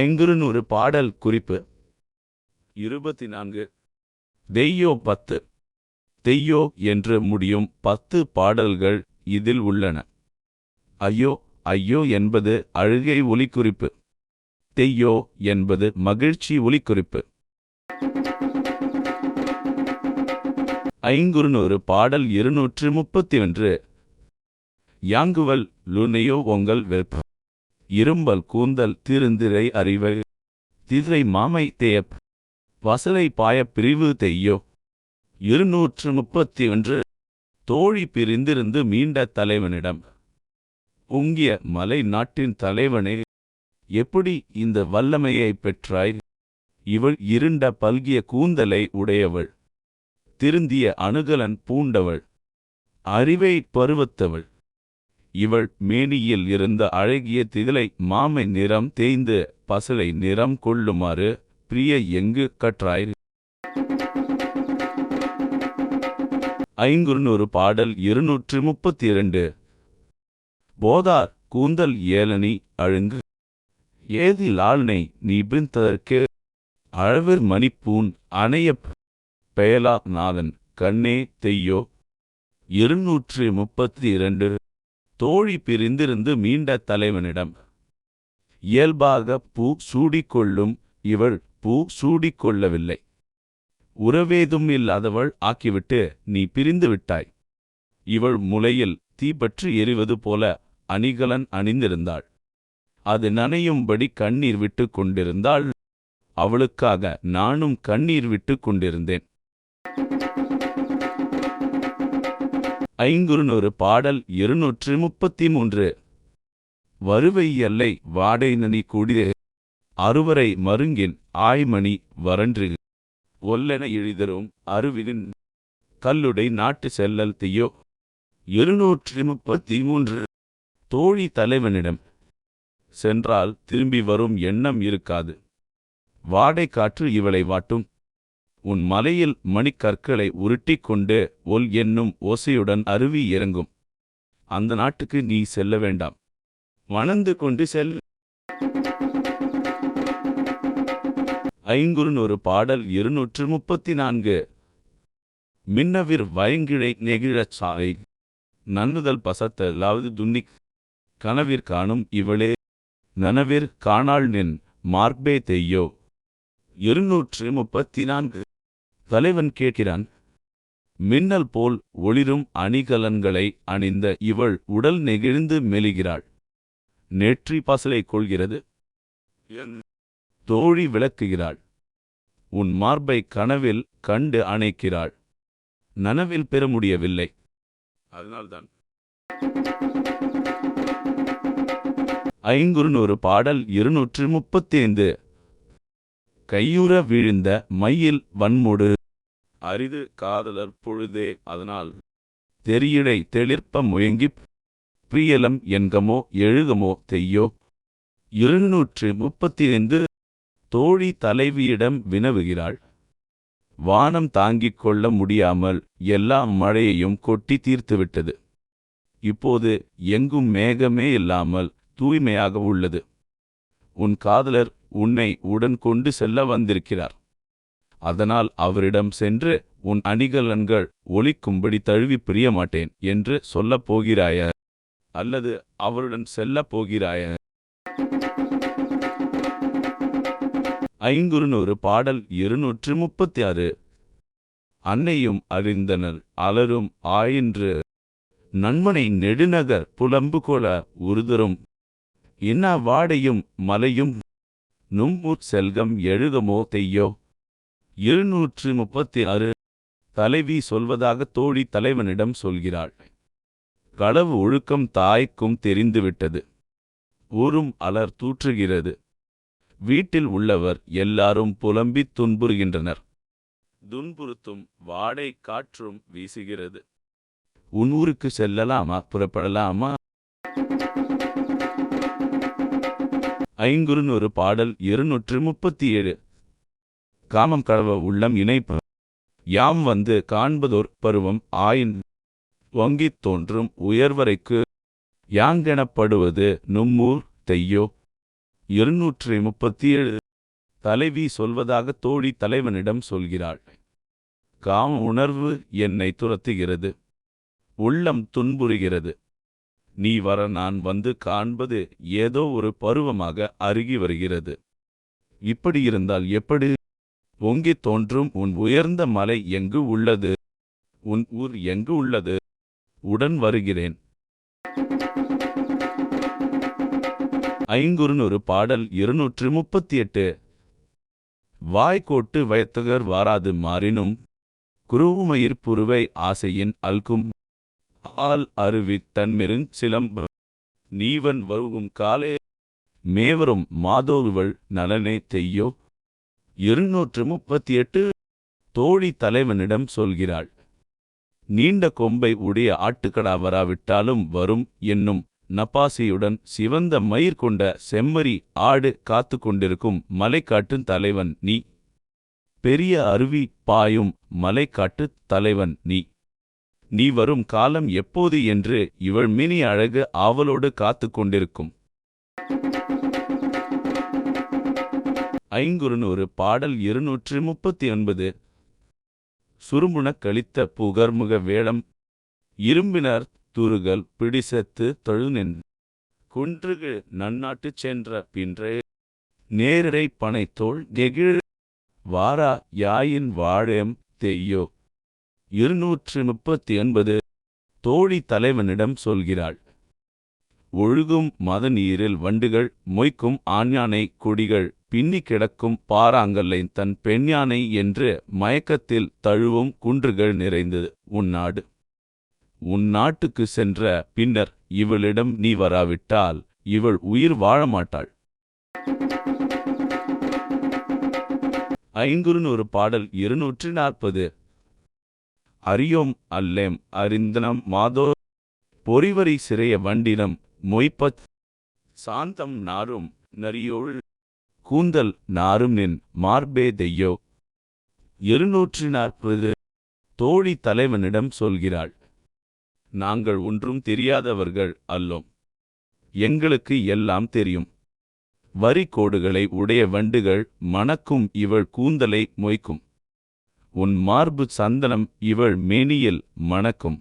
ஐங்குறுநூறு பாடல் குறிப்பு. இருபத்தி நான்கு தெய்யோ பத்து. தெய்யோ என்று முடியும் பத்து பாடல்கள் இதில் உள்ளன. ஐயோ ஐயோ என்பது அழுகை ஒலிக்குறிப்பு. தெய்யோ என்பது மகிழ்ச்சி ஒலிக்குறிப்பு. ஐங்குறுநூறு பாடல் இருநூற்று முப்பத்தி ஒன்று. யாங்குவல் லுனையோ உங்கள் வெப்பம் இரும்பல் கூந்தல் திருந்திரை அறிவை. திரை மாமை தேயப் வசலை பாய பிரிவு தெய்யோ. இருநூற்று முப்பத்தி ஒன்று தோழி பிரிந்திருந்து மீண்ட தலைவனிடம். உங்கிய மலை நாட்டின் தலைவனே. எப்படி இந்த வல்லமையை பெற்றாய்? இவள் இருண்ட பல்கிய கூந்தலை உடையவள். திருந்திய அணுகலன் பூண்டவள். அறிவை பருவத்தவள். இவள் மேனியில் இருந்த அழகிய திதிலை மாமை நிறம் தேய்ந்து பசலை நிறம் கொள்ளுமாறு பிரிய எங்கு கற்றாய்? ஐங்குறுநூறு பாடல் இருநூற்று முப்பத்தி இரண்டு போதார் கூந்தல் ஏலனி அழுங்கு. ஏதி நீ நிபிந்ததற்கு. அழவிர் மணிப்பூன் அணையப் பெயலா நாதன் கண்ணே தெய்யோ. இருநூற்று முப்பத்தி இரண்டு தோழி பிரிந்திருந்து மீண்ட தலைவனிடம் இயல்பாக பூ சூடிக்கொள்ளும் இவள் பூ சூடிக்கொள்ளவில்லை. உறவேதும் இல்லாதவள் ஆக்கிவிட்டு நீ பிரிந்து விட்டாய். இவள் முலையில் தீப்பற்றி எரிவது போல அணிகலன் அணிந்திருந்தாள். அது நனையும்படி கண்ணீர் விட்டு கொண்டிருந்தாள். அவளுக்காக நானும் கண்ணீர் விட்டு கொண்டிருந்தேன். ஐங்குறுநூறு பாடல் இருநூற்று முப்பத்தி மூன்று. வருவை எல்லை வாடை நனி கூடிய அறுவரை மருங்கின் ஆய்மணி வறன்று ஒல்லென இழிதரும் அருவினின் கல்லுடை நாட்டு செல்லல் தியோ. இருநூற்று முப்பத்தி மூன்று. தோழி தலைவனிடம் சென்றால் திரும்பி வரும் எண்ணம் இருக்காது. வாடை காற்று இவளை வாட்டும். உன் மலையில் மணிக்கற்களை உருட்டிக் கொண்டு ஒல் என்னும் ஓசையுடன் அருவி இறங்கும். அந்த நாட்டுக்கு நீ செல்ல வேண்டாம். வணந்து கொண்டு செல். ஐங்குறுநூறு பாடல் இருநூற்று முப்பத்தி நான்கு மின்னவிர் வயங்கிழை நெகிழச் சாலை. நன்னுதல் பசத்தலாவது துன்னிக். கனவிற் காணும் இவளே. நனவிற் காணாள் நின் மார்பே தெய்யோ. இருநூற்று முப்பத்தி நான்கு தலைவன் கேட்கிறான் மின்னல் போல் ஒளிரும் அணிகலன்களை அணிந்த இவள் உடல் நெகிழ்ந்து மெலிகிறாள். நெற்றி பசலை கொள்கிறது. தோழி விளக்குகிறாள். உன் மார்பை கனவில் கண்டு அணைக்கிறாள். நனவில் பெற முடியவில்லை. அதனால்தான். ஐங்குறுநூறு பாடல் இருநூற்று முப்பத்தைந்து கையுற விழுந்த மையில் வன்முடு. அரிது காதலர் பொழுதே அதனால். தெரியடை தெளிர்ப்ப முயங்கிப் பிரியலம் என்கமோ எழுகமோ தெய்யோ. இருநூற்று முப்பத்தி ஐந்து தோழி தலைவியிடம் வினவுகிறாள். வானம் தாங்கிக் கொள்ள முடியாமல் எல்லா மழையையும் கொட்டி தீர்த்துவிட்டது. இப்போது எங்கும் மேகமே இல்லாமல் தூய்மையாக உள்ளது. உன் காதலர் உன்னை உடன் கொண்டு செல்ல வந்திருக்கிறார். அதனால் அவரிடம் சென்று உன் அணிகலன்கள் ஒலிக்கும்படி தழுவி பிரிய மாட்டேன் என்று சொல்லப் போகிறாய? அல்லது அவருடன் செல்லப் போகிறாய? ஐங்குறுநூறு பாடல் இருநூற்று முப்பத்தி ஆறு அன்னையும் அறிந்தனர் அலரும் ஆயின்று. நன்மனை நெடுநகர் புலம்புகோல உருதரும். இன்னா வாடையும் மலையும் நும்புற் செல்கம் எழுகமோ தெய்யோ? இருநூற்று முப்பத்தி ஆறு தலைவி சொல்வதாக தோழி தலைவனிடம் சொல்கிறாள். களவு ஒழுக்கம் தாய்க்கும் தெரிந்துவிட்டது. ஊரும் அலர் தூற்றுகிறது. வீட்டில் உள்ளவர் எல்லாரும் புலம்பித் துன்புறுகின்றனர். துன்புறுத்தும் வாடை காற்றும் வீசுகிறது. உன் ஊருக்கு செல்லலாமா? புறப்படலாமா? ஐங்குறுநூறு பாடல் இருநூற்று முப்பத்தி ஏழு காமம் களவ உள்ளம் இணைப்பு. யாம் வந்து காண்பதோர் பருவம் ஆயின். வங்கித் தோன்றும் உயர்வரைக்கு. யாங்கெனப்படுவது நும்மூர் தெய்யோ. இருநூற்றி முப்பத்தி ஏழு தலைவி சொல்வதாக தோழி தலைவனிடம் சொல்கிறாள். காம உணர்வு என்னை துரத்துகிறது. உள்ளம் துன்புறுகிறது. நீ வர நான் வந்து காண்பது ஏதோ ஒரு பருவமாக அருகி வருகிறது. இப்படி இருந்தால் எப்படி? பொங்கித் தோன்றும் உன் உயர்ந்த மலை எங்கு உள்ளது? உன் ஊர் எங்கு உள்ளது? உடன் வருகிறேன். ஐங்குறுநூறு பாடல் இருநூற்று முப்பத்தி எட்டு வாய்க்கோட்டு வயத்தகர் வாராது மாறினும் குருவுமயிர் புருவை ஆசையின் அல்கும். ஆல் அருவி தன்மெருங் சிலம்ப. நீவன் வருகும் காலே மேவரும் மாதோவுவள் நலனே தெய்யோ. இருநூற்று முப்பத்தி எட்டு தோழி தலைவனிடம் சொல்கிறாள். நீண்ட கொம்பை உடைய ஆட்டுக்கடா வராவிட்டாலும் வரும் என்னும் நப்பாசியுடன் சிவந்த மயிர் கொண்ட செம்மறி ஆடு காத்து கொண்டிருக்கும் மலைக்காட்டு தலைவன் நீ. பெரிய அருவி பாயும் மலைக்காட்டுத் தலைவன் நீ. நீ வரும் காலம் எப்போது என்று இவள் மினி அழகு ஆவலோடு காத்து கொண்டிருக்கும் ஐங்குறுநூறு பாடல் இருநூற்று முப்பத்தி ஒன்பது சுருமுனக் கழித்த புகர்முக வேடம். இரும்பினர் துருகல் பிடிசத்து தொழுநின். குன்றுகு நன்னாட்டு சென்ற பின்றே. நேரரை பனைத்தோள் நெகிழ். வாரா யாயின் வாழேம் தெய்யோ. இருநூற்று முப்பத்தி ஒன்பது தோழி தலைவனிடம் சொல்கிறாள் ஒழுகும் மத நீரில் வண்டுகள் மொய்க்கும் ஆண்யானை கொடிகள் பின்னி கிடக்கும் பாறாங்கல்லை தன் பெண்யானை என்று மயக்கத்தில் தழுவும் குன்றுகள் நிறைந்தது. உன் நாடு உன் நாட்டுக்கு சென்ற பின்னர் இவளிடம் நீ வராவிட்டால் இவள் உயிர் வாழமாட்டாள். ஐங்குறுநூறு பாடல் இருநூற்றி நாற்பது அறியோம் அல்லேம். அறிந்தனம் மாதோ பொறிவரி சிறைய வண்டினம். மொய்ப்பத் சாந்தம் நாரும் நரியோள் கூந்தல் நாரும் நின் மார்பே தெய்யோ. இருநூற்றி நாற்பது தோழி தலைவனிடம் சொல்கிறாள். நாங்கள் ஒன்றும் தெரியாதவர்கள் அல்லோம். எங்களுக்கு எல்லாம் தெரியும். வரிக்கோடுகளை உடைய வண்டுகள் மணக்கும் இவள் கூந்தலை மொய்க்கும். உன் மார்பு சந்தனம் இவள் மேனியில் மணக்கும்.